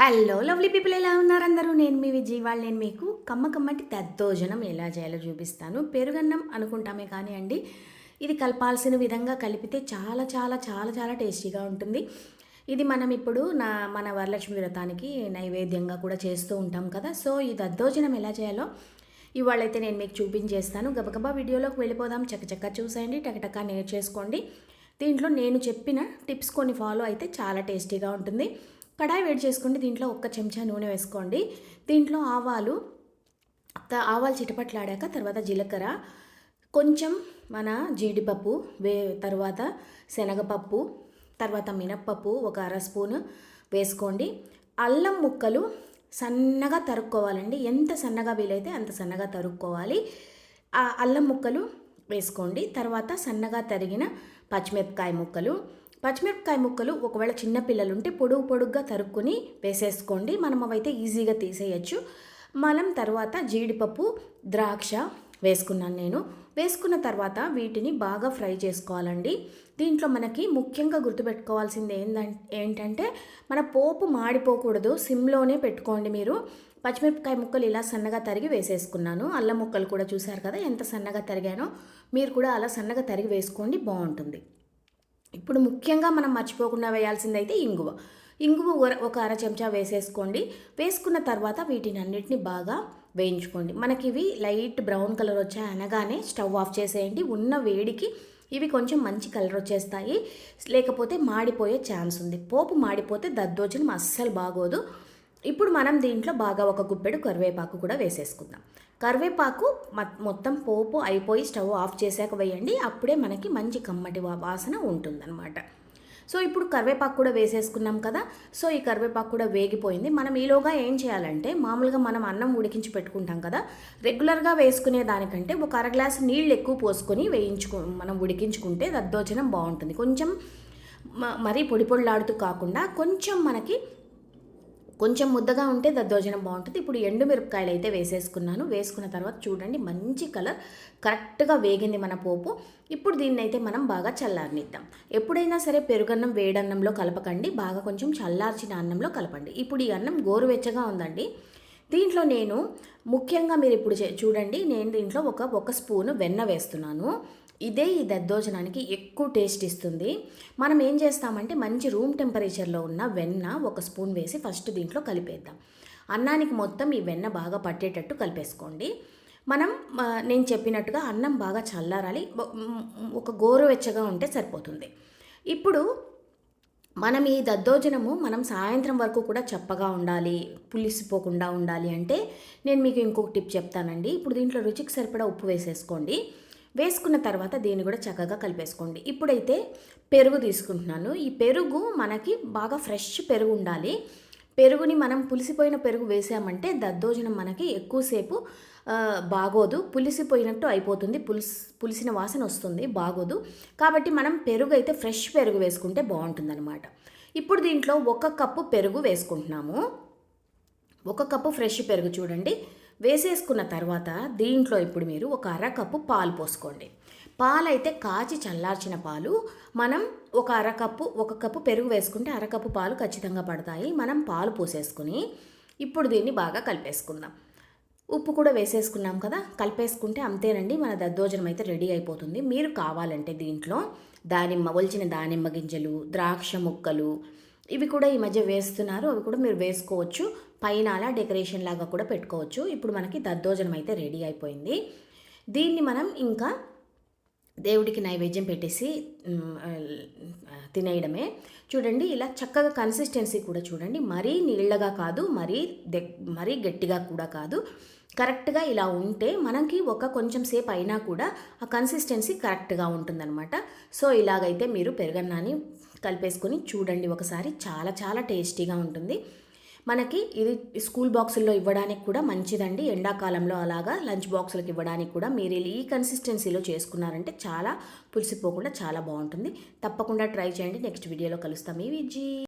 Hello lovely people ఎలా ఉన్నారు అందరూ? నేను మీ విజయ్ వాళ్ళు నేను మీకు కమ్మ కమ్మటి దద్దోజనం ఎలా చేయాలో చూపిస్తాను. పెరుగన్నం అనుకుంటామే కానీ అండి ఇది కలపాల్సిన విధంగా కలిపితే చాలా చాలా చాలా చాలా టేస్టీగా ఉంటుంది. ఇది మనం ఇప్పుడు నా మన వరలక్ష్మి వ్రతానికి నైవేద్యంగా కూడా చేస్తూ ఉంటాం కదా. సో ఈ దద్దోజనం ఎలా చేయాలో ఇవాళైతే నేను మీకు చూపించేస్తాను. గబగబా వీడియోలోకి వెళ్ళిపోదాం. చక్కచక్క చూసేయండి టకటకా నేర్చేసుకోండి. దీంట్లో నేను చెప్పిన టిప్స్ కొన్ని ఫాలో అయితే చాలా టేస్టీగా ఉంటుంది. కడాయి వేడి చేసుకోండి దీంట్లో ఒక్క చెంచా నూనె వేసుకోండి. దీంట్లో ఆవాలు త- ఆవాలు చిటపట్లాడాక తర్వాత జీలకర్ర కొంచెం మన జీడిపప్పు వే తర్వాత శనగపప్పు తర్వాత మినప్పప్పు ఒక అర స్పూన్ వేసుకోండి. అల్లం ముక్కలు సన్నగా తరుక్కోవాలండి. ఎంత సన్నగా వీలైతే అంత సన్నగా తరుక్కోవాలి. ఆ అల్లం ముక్కలు వేసుకోండి. తర్వాత సన్నగా తరిగిన పచ్చిమిరపకాయ ముక్కలు పచ్చిమిరపకాయ ముక్కలు ఒకవేళ చిన్న పిల్లలుంటే పొడుగు పొడుగ్గా తరుక్కుని వేసేసుకోండి. మనం అవైతే ఈజీగా తీసేయచ్చు. మనం తర్వాత జీడిపప్పు ద్రాక్ష వేసుకున్నాను నేను. వేసుకున్న తర్వాత వీటిని బాగా ఫ్రై చేసుకోవాలండి. దీంట్లో మనకి ముఖ్యంగా గుర్తుపెట్టుకోవాల్సింది ఏంటంటే ఏంటంటే మన పోపు మాడిపోకూడదు. సిమ్లోనే పెట్టుకోండి మీరు. పచ్చిమిరపకాయ ముక్కలు ఇలా సన్నగా తరిగి వేసేసుకున్నాను. అల్లం ముక్కలు కూడా చూశారు కదా ఎంత సన్నగా తరిగానో? మీరు కూడా అలా సన్నగా తరిగి వేసుకోండి. బాగుంటుంది. ఇప్పుడు ముఖ్యంగా మనం మర్చిపోకుండా వేయాల్సిందైతే ఇంగువ. ఇంగువ ఒక- ఒక అర చెంచా వేసేసుకోండి. వేసుకున్న తర్వాత వీటిని అన్నిటిని బాగా వేయించుకోండి. మనకి ఇవి లైట్ బ్రౌన్ కలర్ వచ్చాయి అనగానే స్టవ్ ఆఫ్ చేసేయండి. ఉన్న వేడికి ఇవి కొంచెం మంచి కలర్ వచ్చేస్తాయి. లేకపోతే మాడిపోయే ఛాన్స్ ఉంది. పోపు మాడిపోతే దద్దోజనం అస్సలు బాగోదు. ఇప్పుడు మనం దీంట్లో బాగా ఒక గుప్పెడు కరివేపాకు కూడా వేసేసుకుందాం. కరివేపాకు మొత్తం పోపు అయిపోయి స్టవ్ ఆఫ్ చేశాక వేయండి అప్పుడే మనకి మంచి కమ్మటి వాసన ఉంటుందన్నమాట. సో ఇప్పుడు కరివేపాకు కూడా వేసేసుకున్నాం కదా సో ఈ కరివేపాకు కూడా వేగిపోయింది. మనం ఈలోగా ఏం చేయాలంటే మామూలుగా మనం అన్నం ఉడికించి పెట్టుకుంటాం కదా రెగ్యులర్గా వేసుకునే దానికంటే ఒక అర గ్లాస్ నీళ్ళు ఎక్కువ పోసుకొని వేయించుకు మనం ఉడికించుకుంటే దద్దోజనం బాగుంటుంది. కొంచెం మరీ పొడి పొడిలాడుతూ కాకుండా కొంచెం మనకి కొంచెం ముద్దగా ఉంటే దద్దోజనం బాగుంటుంది. ఇప్పుడు ఎండు మిరపకాయలు అయితే వేసేసుకున్నాను. వేసుకున్న తర్వాత చూడండి మంచి కలర్ కరెక్ట్గా వేగింది మన పోపు. ఇప్పుడు దీన్ని అయితే మనం బాగా చల్లారనిద్దాం. ఎప్పుడైనా సరే పెరుగన్నం వేడన్నంలో కలపకండి. బాగా కొంచెం చల్లార్చిన అన్నంలో కలపండి. ఇప్పుడు ఈ అన్నం గోరువెచ్చగా ఉందండి. దీంట్లో నేను ముఖ్యంగా మీరు ఇప్పుడు చే- చూడండి నేను దీంట్లో ఒక ఒక స్పూను వెన్న వేస్తున్నాను. ఇదే ఈ దద్దోజనానికి ఎక్కువ టేస్ట్ ఇస్తుంది. మనం ఏం చేస్తామంటే మంచి రూమ్ టెంపరేచర్లో ఉన్న వెన్న ఒక స్పూన్ వేసి ఫస్ట్ దీంట్లో కలిపేద్దాం. అన్నానికి మొత్తం ఈ వెన్న బాగా పట్టేటట్టు కలిపేసుకోండి. మనం నేను చెప్పినట్టుగా అన్నం బాగా చల్లారాలి. ఒక గోరువెచ్చగా ఉంటే సరిపోతుంది. ఇప్పుడు మనం ఈ దద్దోజనము మనం సాయంత్రం వరకు కూడా చప్పగా ఉండాలి పులిసిపోకుండా ఉండాలి అంటే నేను మీకు ఇంకొక టిప్ చెప్తానండి. ఇప్పుడు దీంట్లో రుచికి సరిపడా ఉప్పు వేసేసుకోండి. వేసుకున్న తర్వాత దీన్ని కూడా చక్కగా కలిపేసుకోండి. ఇప్పుడైతే పెరుగు తీసుకుంటున్నాను. ఈ పెరుగు మనకి బాగా ఫ్రెష్ పెరుగు ఉండాలి. పెరుగుని మనం పులిసిపోయిన పెరుగు వేసామంటే దద్దోజనం మనకి ఎక్కువసేపు బాగోదు. పులిసిపోయినట్టు అయిపోతుంది. పులిసి పులిసిన వాసన వస్తుంది బాగోదు. కాబట్టి మనం పెరుగు అయితే ఫ్రెష్ పెరుగు వేసుకుంటే బాగుంటుందన్నమాట. ఇప్పుడు దీంట్లో ఒక కప్పు పెరుగు వేసుకుంటున్నాము. ఒక కప్పు ఫ్రెష్ పెరుగు చూడండి. వేసేసుకున్న తర్వాత దీంట్లో ఇప్పుడు మీరు ఒక అర కప్పు పాలు పోసుకోండి. పాలైతే కాచి చల్లార్చిన పాలు మనం ఒక అర కప్పు ఒక కప్పు పెరుగు వేసుకుంటే అరకప్పు పాలు ఖచ్చితంగా పడతాయి. మనం పాలు పోసేసుకుని ఇప్పుడు దీన్ని బాగా కలిపేసుకుందాం. ఉప్పు కూడా వేసేసుకున్నాం కదా కలిపేసుకుంటే అంతేనండి మన దద్దోజనం అయితే రెడీ అయిపోతుంది. మీరు కావాలంటే దీంట్లో దానిమ్మ ఒలిచిన దానిమ్మ గింజలు ద్రాక్ష ముక్కలు ఇవి కూడా ఈ మధ్య వేస్తున్నారు. అవి కూడా మీరు వేసుకోవచ్చు. పైన అలా డెకరేషన్ లాగా కూడా పెట్టుకోవచ్చు. ఇప్పుడు మనకి దద్దోజనం అయితే రెడీ అయిపోయింది. దీన్ని మనం ఇంకా దేవుడికి నైవేద్యం పెట్టేసి తినేయడమే. చూడండి ఇలా చక్కగా కన్సిస్టెన్సీ కూడా చూడండి. మరీ నీళ్ళగా కాదు మరీ దెగ్ మరీ గట్టిగా కూడా కాదు. కరెక్ట్గా ఇలా ఉంటే మనకి ఒక కొంచెం సేపు అయినా కూడా ఆ కన్సిస్టెన్సీ కరెక్ట్గా ఉంటుందన్నమాట. సో ఇలాగైతే మీరు పెరుగన్నాన్ని కలిపేసుకొని చూడండి ఒకసారి. చాలా చాలా టేస్టీగా ఉంటుంది. మనకి ఇది స్కూల్ బాక్సుల్లో ఇవ్వడానికి కూడా మంచిదండి. ఎండాకాలంలో అలాగా లంచ్ బాక్సులకు ఇవ్వడానికి కూడా మీరు ఈ కన్సిస్టెన్సీలో చేసుకున్నారంటే చాలా పులిసిపోకుండా చాలా బాగుంటుంది. తప్పకుండా ట్రై చేయండి. నెక్స్ట్ వీడియోలో కలుస్తాం. ఈ విజీ.